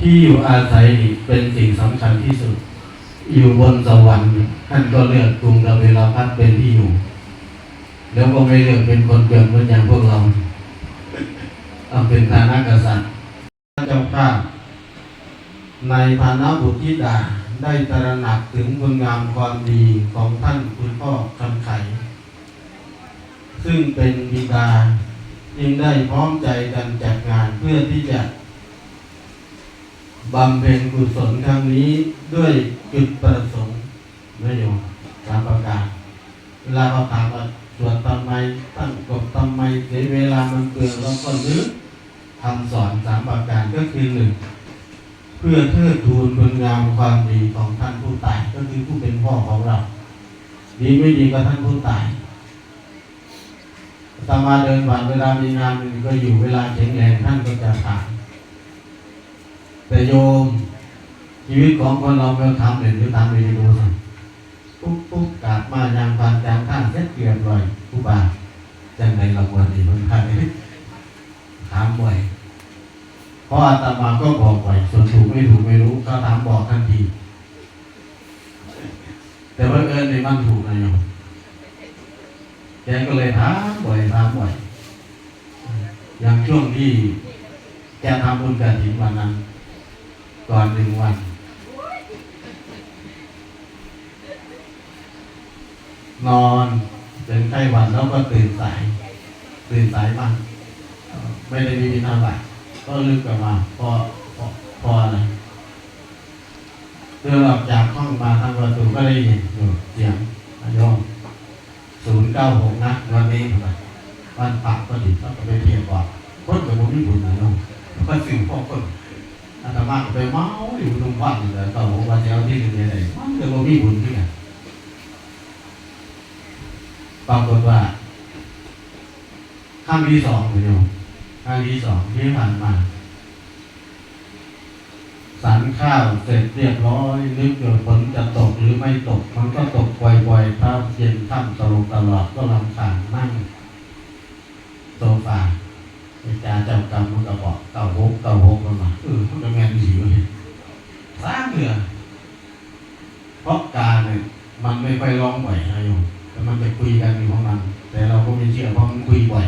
ที่อยู่อาศัยนี่เป็นสิ่งสำคัญที่สุด อยู่บนสวรรค์ท่านก็เลือกกรุงกบิลพัทเป็นที่อยู่ แล้วก็ไม่เลือกเป็นคนเกิดเหมือนอย่างพวกเราเอาเป็นฐานะกษัตริย์พระเจ้าข้าในฐานะบุตรธิดาได้ตระหนักถึงคุณงามความดีของท่านคุณพ่อคำไข ซึ่งเป็นบิดา จึงได้พร้อมใจกันจัดงานเพื่อที่จะ บำเพ็ญกุศลครั้งนี้ด้วยจุดประสงค์ไม่โยมสามประการเวลาเราถามว่าสวดทำไมตั้งกบทำไมเสียเวลามันเปลืองเราก็นึกคำสอนสามประการก็คือหนึ่งเพื่อเทิดทูนคุณงามความดีของท่านผู้ตายก็คือผู้เป็นพ่อของเรา ดีไม่ดีก็ท่านผู้ตายอามาเดินผ่านเวลามีงานหนึ่งก็อยู่เวลาแข็งแรงท่านก็จะผ่าน แต่โยม ชีวิตของคนเราเราทำเห็นหรือทำไม่รู้สิปุ๊บปุ๊บกาดมายางพานจางข้างเส็จเกียบลอยผู้บาจังในเราวันนี้มันพาไปถามบ่อยเพราะอาตมาก็บอกบ่อยส่วนถูกไม่ถูกไม่รู้เขาถามบอกทันที แต่ว่าเอิญในมันถูกนะโยมแกก็เลยถามบ่อยถามบ่อยอย่างช่วงที่แกทำบุญกฐินวันนั้น ก่อนหนึ่งวัน นอนเป็นไข้หวัดแล้วก็ตื่นสาย ตื่นสายมากไม่ได้มีวินาบัตก็ลึกกลับมาพอพอพออะไรเดินออกจากห้องมาทางประตูก็ได้ยินเสียงอายงศูนย์เก้าหกนะวันนี้ทำไมวันปักก็ดีต้องไปเทียบก่อนคนกับผมมีบุญนะโยมก็สิ่งพวกคน อาตมากไปเมาอยู่ตรงวัดนี่แหละก็บอกว่าจะเอาที่นึ่งในไหนมันจะบ่มีบุญที่ไหนปรากฏว่าข้างที่สองคุณโยมข้างที่สองที่ผ่านมาสันข้าวเสร็จเรียบร้อยนึกว่าฝนจะตกหรือไม่ตก มันก็ตกปล่อยๆเท้าเย็นค่ำตลอดตลอดก็ลำคาญนั่งโซฟา อาจารย์จ้ากรรมมันก็บอกเก้าหกเก้าหกมันมาเออมันก็แม่นดีเว้ยสร้างเรือเพราะการเนี่ยมันไม่ค่อยร้องบ่อยนะโยมแต่มันจะคุยกันอยู่ของมัน แต่เราก็ไม่เชื่อเพราะมันคุยบ่อย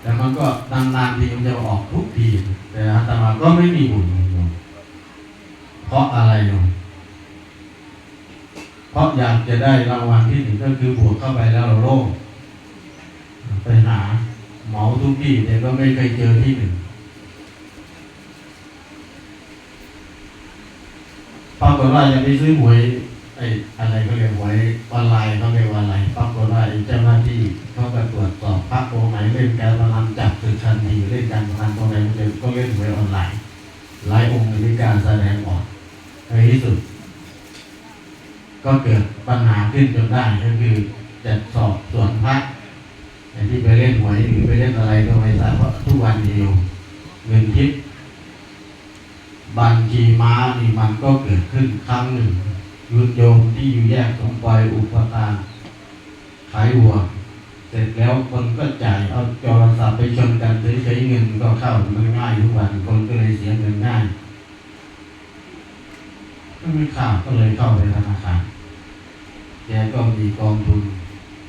แต่มันก็นานๆทีมันจะออกทุกที แต่อาตมาก็ไม่มีบุญโยมเพราะอะไรโยมเพราะอยากจะได้รางวัลที่หนึ่งก็คือบวกเข้าไปแล้วเราโล่งไปหา เหมาทุกที่แต่ก็ไม่เคยเจอที่หนึ่งปรากฏว่ายังไปซื้อหวยไอ้อะไรก็เรียกหวยออนไลน์เขาเรียกว่าอะไรปรากฏว่าไอ้เจ้าหน้าที่เขาก็ตรวจสอบพระองค์ไหนเล่นการพนันจับสึกทันทีเล่นการพนันตรงไหนมันก็เล่นหวยออนไลน์หลายองค์มีการแสดงออกในที่สุด ก็เกิดปัญหาขึ้นจนได้ก็คือจะสอบสวนพระ ไอ้ที่ไปเล่นหวยหรือไปเล่นอะไรก็ไม่ทราบเพราทุกวันนี้อยู่เงินทิพย์บัญชีม้านี่มันก็เกิดขึ้นครั้งหนึ่งยุนโยมที่อยู่แยกสมปอยอุปทานขายวัว เสร็จแล้วคนก็จ่ายเอาโทรศัพท์ไปชนกันซื้อใช้เงินก็เข้ามันง่ายทุกวันคนก็เลยเสียเงินง่ายก็ไม่ข่าวก็เลยเข้าไปธนาคารแกก็มีกองทุน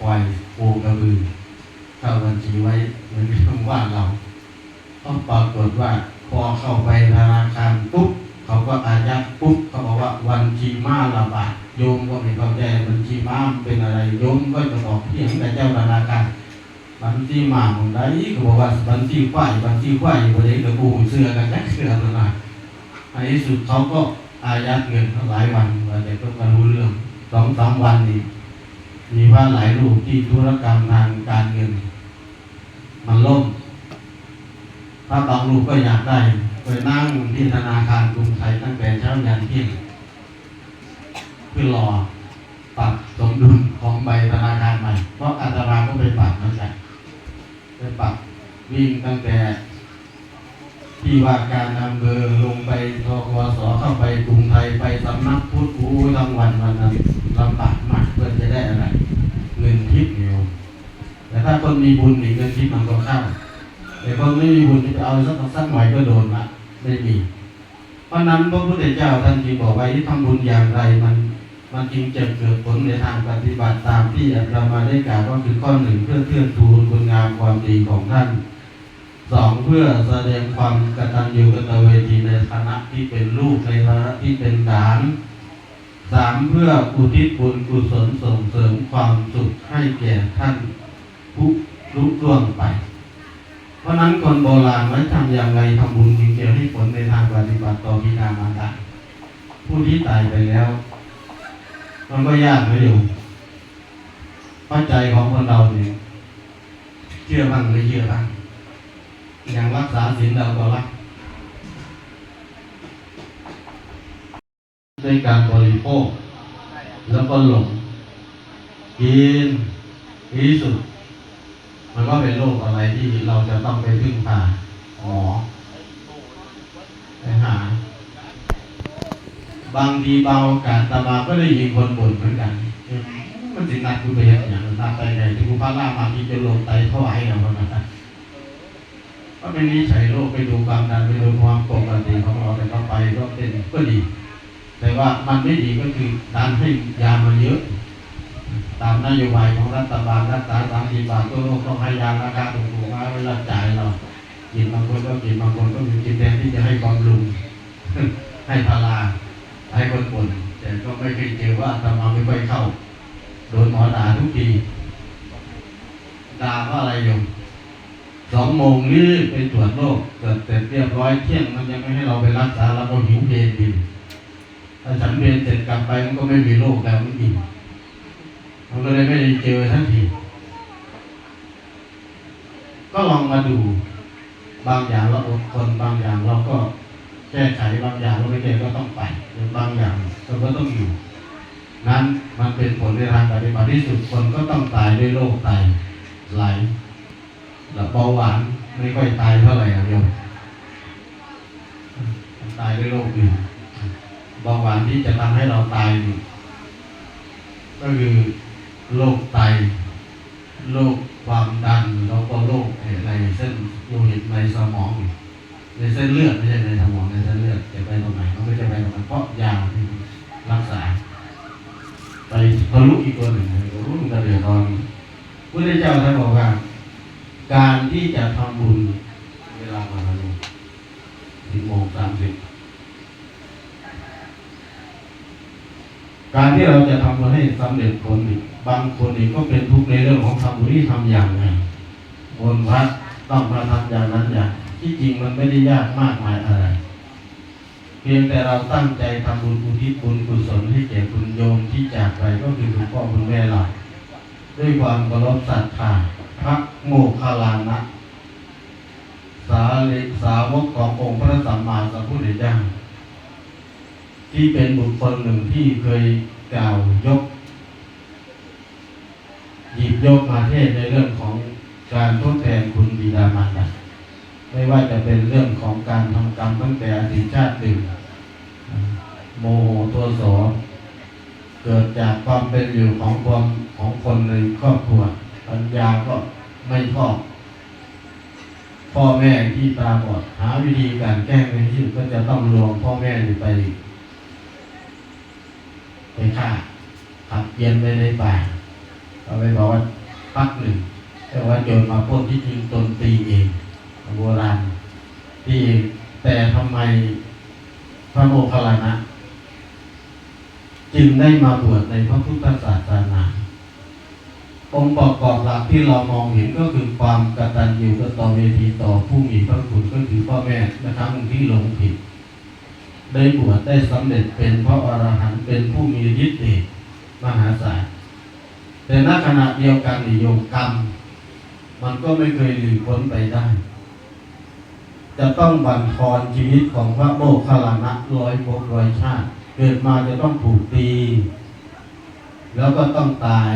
ปล่อยปูกระบือ เข้าบัญชีไว้เหมือนช่องว่าเราก็ปรากฏว่าพอเข้าไปธนาคารปุ๊บเขาก็อายัดปุ๊บเขาบอกว่าวันชีมาระบาดโยมก็ไม่เข้าใจบัญชีม้าเป็นอะไรโยมก็จะบอกเพียงแต่เจ้าธนาคารบัญชีมาของใดเขาบอกว่าบัญชีควายบัญชีควายอยู่บนนี้กระปูเสื้อกันแจ็คเสื้อนั่นนะในที่สุดเขาก็อายัดเงินหลายวันว่าแต่ก็มารู้เรื่องสองสามวันนี้มีว่าหลายรูปที่ธุรกรรมทางการเงิน มันล่ม ถ้าบางรูปก็อยากได้ไปนั่งที่ธนาคารกรุงไทยตั้งแต่เช้ายันเที่ยงเพื่อรอปรับสมดุลของใบธนาคารใหม่ เพราะอาตมาก็ไปปรับเหมือนกันไปปรับวิ่งตั้งแต่ ที่ว่าการอำเภอลงไปทกสเข้าไปกรุงไทยไปสำนักพุทธอู้ทั้งวันวันนั้นลำบากมากเพื่อจะได้อะไรเงินทิพย์อยู่แต่ถ้าคนมีบุญนี่เงินทิพย์มันก็เข้า แต่คนไม่มีบุญนี่ไปเอาสักสักหน่อยก็โดนละไม่มีเพราะนั้นพระพุทธเจ้าท่านจึงบอกไว้ที่ทำบุญอย่างไรมัน มันจึงจะเกิดผลในทางปฏิบัติตามที่อาตมาได้กล่าวก็คือข้อหนึ่งเพื่อเทื่อนทูนคุณงามความดีของท่านสองเพื่อแสดงความกตัญญูกตเวทีในฐานะที่เป็นลูกในฐานะที่เป็นหลานสามเพื่ออุทิศบุญกุศลส่งเสริมความสุขให้แก่ท่านผู้ลุล่วงไป เพราะนั้นคนโบราณไว้ทำอย่างไรทำบุญจึงจะให้ผลในทางปฏิบัติต่อบิดามารดาผู้ที่ตายไปแล้ว มันก็ยากนะอยู่เพราะใจของคนเราเนี่ยเชื่อบ้างไม่เชื่อบ้างอย่างรักษาศีลเราก็รักด้วยการบริโภค แล้วก็หลงกินที่สุด มันก็เป็นโรคอะไรที่เราจะต้องไปพึ่งพาหมอไปหา บางทีบางโอกาสตามาก็ได้ยินคนบ่นเหมือนกัน มันสินัดกูไปเห็นอย่างนัดไปไหนที่กูพาล่ามาที่จะลงไตเท่าไหร่เนี่ยมันนก็เป็นนิสัยโรคไปดูความดันไปดูความปกติของเราแต่ก็ไปก็เป็นก็ดี แต่ว่ามันไม่ดีก็คือดันให้ยามาเยอะ ตามนโยบายของรัฐบาลรัฐบาสามสิบบาทก็ต้องให้ยาราคาถูกๆมาเวลาจ่ายเรากินบางคนก็กินบางคนก็มีกินแทนที่จะให้บำรุงให้พาราให้คนป่นแต่ก็ไม่เคยเจอว่าอาตมาไม่ค่อยเข้า โดนหมอด่าทุกทีด่าว่าอะไรอยู่สองโมงรีบไปตรวจโรคเกิดเสร็จเรียบร้อยเที่ยงมันยังไม่ให้เราไปรักษาเราก็หิวเพลนดินถ้าฉันเพลนเสร็จกลับไปมันก็ไม่มีโรคแล้วมันอิ่ม มันก็เลยไม่ได้เจอทันทีก็ลองมาดูบางอย่างเราอดทนบางอย่างเราก็แก้ไขบางอย่างเราไม่แก้ก็ต้องไปหรือบางอย่างเราก็ต้องอยู่ นั้นมันเป็นผลในทางปฏิบัติที่สุดคนก็ต้องตายด้วยโรคไตไหลแล้วเบาหวานไม่ค่อยตายเท่าไหร่อะโยมตายด้วยโรคอื่เบาหวานที่จะทำให้เราตายก็คือ โรคไตโรคความดันแล้วก็โรคในเส้นโลหิตในสมองในเส้นเลือดไม่ใช่ในสมองในเส้นเลือดจะไปตรงไหนมันก็จะไปตรงนั้นเพราะยาที่รักษา ไปทะลุอีกตัวหนึ่งเลยรุ่นกระเดือดร้อนพระเจ้าท่านบอกว่า การที่จะทำบุญเวลามาแล้วสิบโมงสามสิบการที่เราจะทำบุญให้สำเร็จผลนี่ บางคนนี่ก็เป็นทุกข์ในเรื่องของทำบุญที่ทำอย่างไงบนวัดต้องมาทำอย่างนั้นอย่างที่จริงมันไม่ได้ยากมากมายอะไร เพียงแต่เราตั้งใจทำบุญอุทิศบุญกุศลให้แก่คุณโยมที่จากไปก็คือคุณพ่อคุณแม่เราด้วยความเคารพศรัทธาพระโมคคัลลานะสาลิสาวกขององค์พระสัมมาสัมพุทธเจ้าที่เป็นบุคคลหนึ่งที่เคยกล่าวยก หยิบยกมาเทศในเรื่องของการทดแทนคุณบิดามารดาไม่ว่าจะเป็นเรื่องของการทำกรรมตั้งแต่อดีตชาติหนึ่งโมโหตัวสอเกิดจากความเป็นอยู่ของความของคนในครอบครัวปัญญาก็ไม่ชอบพ่อแม่ที่ตาบอดหาวิธีการแก้ในที่สุดก็จะต้องรวมพ่อแม่ไปไปฆ่าขับเกียนไปในป่า เราไปบอกว่าพักหนึ่งแต่ว่าโจรมาปล้นที่จริงตนตีเองโบราณตีเองแต่ทำไมพระโมคคัลลานะ จึงได้มาบวชในพระพุทธศาสนาองค์ประกอบหลักที่เรามองเห็นก็คือความกตัญญูกตเวทีต่อผู้มีพระคุณก็คือพ่อแม่นะครับที่หลงผิด ได้บวชได้สำเร็จเป็นพระอรหันต์เป็นผู้มีฤทธิ์เดชมหาศาล แต่ณขณะเดียวกันนิยมกรรม มันก็ไม่เคยหลีกพ้นไปได้ จะต้องบั่นทอนชีวิตของพระโมคคัลลานะร้อยภพร้อยชาติ เกิดมาจะต้องถูกตี แล้วก็ต้องตาย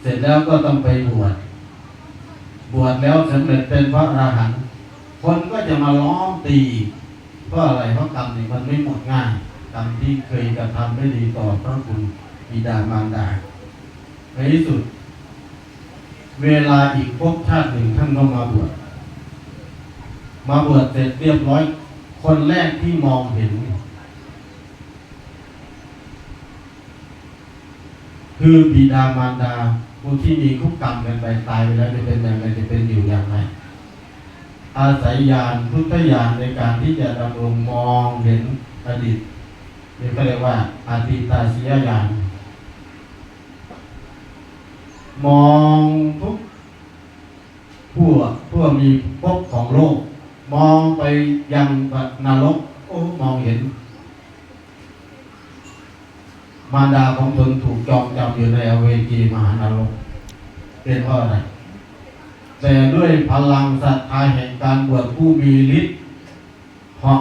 เสร็จแล้วก็ต้องไปบวชบวชแล้วสำเร็จเป็นพระอรหันต์คนก็จะมาล้อมตีเพราะอะไรเพราะกรรมนี่มันไม่หมดง่ายกรรมที่เคยกระทำไม่ดีต่อพระคุณบิดามารดา ในที่สุด เวลาอีกภพชาติหนึ่งท่านก็มาบวชมาบวชเสร็จเรียบร้อย คนแรกที่มองเห็น คือบิดามารดาผู้ที่มีคุกกรรมกันไปตายไปแล้วจะเป็นอย่างไรจะเป็นอยู่อย่างไรอาศัยญาณพุทธญาณในการที่จะดำรงมองเห็นอดีตเรียกว่าอาติตาสียญาณ มองทุกผู้ผู้มีภพของโลก มองไปยังนรกโอ้มองเห็น มารดาของตนถูกจองจำอยู่ในอเวจีมหานรกเป็นเพราะอะไรแต่ด้วยพลังศรัทธาแห่งการบวชผู้มีฤทธิ์เหาะ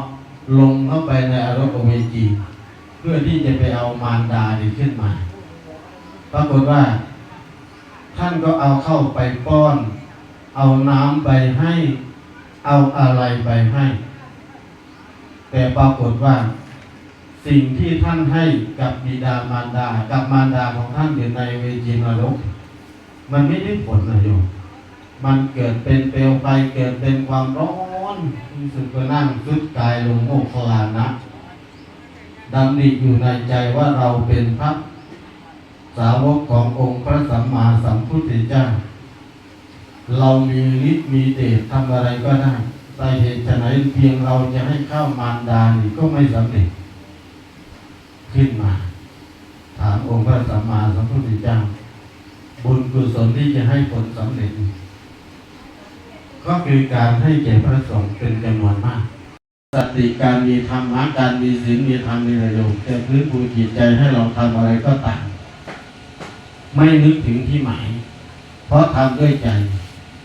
ลงเข้าไปในอรกอเวจี เพื่อที่จะไปเอามารดาดีขึ้นมา ปรากฏว่า ท่านก็เอาเข้าไปป้อน เอาน้ำไปให้ เอาอะไรไปให้ แต่ปรากฏว่า สิ่งที่ท่านให้กับบิดามารดา กับมารดาของท่านอยู่ในเวจีนรก มันไม่ได้ผลนะโยมมันเกิดเป็นเปลวไฟเกิดเป็นความร้อนรู้สึกว่านั่งสุดกายลงโมกขลานะดำริอยู่ในใจว่าเราเป็นพระ สาวกขององค์พระสัมมาสัมพุทธเจ้า เรามีฤทธิ์มีเดชทำอะไรก็ได้แต่เหตุไฉนเพียงเราจะให้ข้ามารดานี่ก็ไม่สำเร็จ ขึ้นมา ถามองค์พระสัมมาสัมพุทธเจ้า บุญกุศลที่จะให้ผลสำเร็จ ก็คือการให้แก่พระสงฆ์เป็นจำนวนมากสติการมีธรรมะการมีศีลมีธรรมมีประโยชน์แต่พื้นปูจิตใจให้เราทำอะไรก็ตาม ไม่นึกถึงที่หมาย เพราะทำด้วยใจ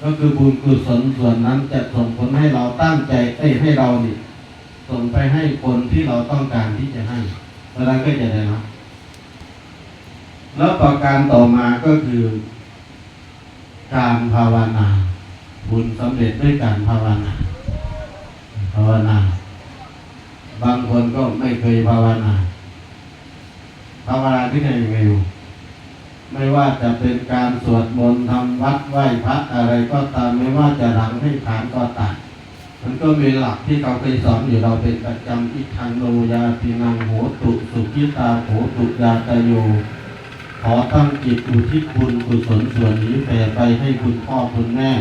ก็คือบุญกุศลส่วนนั้นจะส่งผลให้เราตั้งใจเอ้ให้เรานี่ส่งไปให้คนที่เราต้องการที่จะให้เวลาก็จะได้รับแล้วประการต่อมาก็คือ การภาวนา บุญสำเร็จด้วยการภาวนา ภาวนา บางคนก็ไม่เคยภาวนา ภาวนาที่ไหนไงอยู่ ไม่ว่าจะเป็นการสวดมนต์ทำวัดไหว้พระอะไรก็ตามไม่ว่าจะหลังให้ฐานก็ตามมันก็มีหลักที่เขาเคยสอนอยู่เราเป็นประจำอิทังโนยาพินังโหตุสุขิตาโหตุยาตโยขอตั้งจิตอุทิศบุญกุศลส่วนนี้แผ่ไปให้คุณพ่อคุณแม่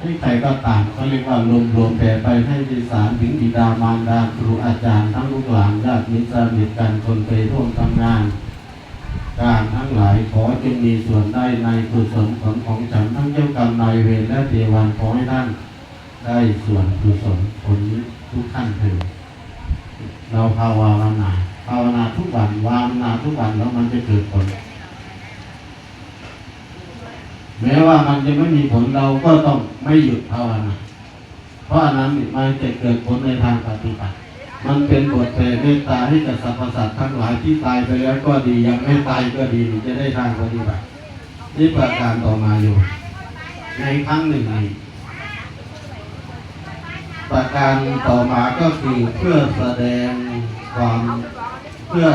ให้ใครก็ตามเขาเรียกว่ารวมรวมแผ่ไปให้ดิสารถึงบิดามารดาครูอาจารย์ทั้งลูกหลานญาติมิตรสนิทกันคนไปร่วมทำงาน การ งหลายขอจงมีส่วนได้ในกุศลผลของฉันทั้งเจ้ากรรมนายเวรและเทวันขอให้ท่านได้ส่วนกุศลผลนี้ทุกขั้นเถิดเราภาวนาภาวนาทุกวันวาวนาทุกวันแล้วมันจะเกิดผลแม้ว่ามันจะไม่มีผลเราก็ต้องไม่หยุดภาวนาเพราะอันนั้นมันจะเกิดผลในทางปฏิบัติ มันเป็นบทแผ่เมตตาให้กับสรรพสัตว์ทั้งหลายที่ตายไปแล้วก็ดียังไม่ตายก็ดีจะได้ทางปฏิบัตินี่ประการต่อมาอยู่ ในครั้งหนึ่งนี้ประการต่อมาก็คือเพื่อแสดงความเพื่อ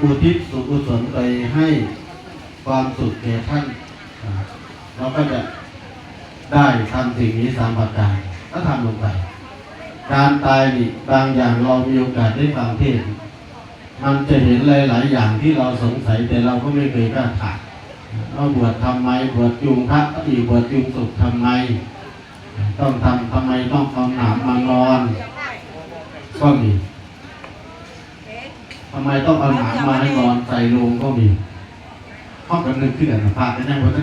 อุทิศสุกุศลไปให้ความสุขแก่ท่านเราก็จะได้ทำสิ่งนี้สามประการก็ทำลงไป การตายนี่บางอย่างเรามีโอกาสได้ฟังเทศ มันจะเห็นหลาย ๆ อย่างที่เราสงสัยแต่เราก็ไม่เคยกล้าถามว่าบวชทำไมบวชจูงพระอีบวชจูงสุขทำไม ต้องทำทำไมต้องเอาหนามมานอนก็มีทำไมต้องเอาหนามมาให้นอนใส่โลงก็มีข้อกันนึงขึ้นอันภาพจะนั่งบน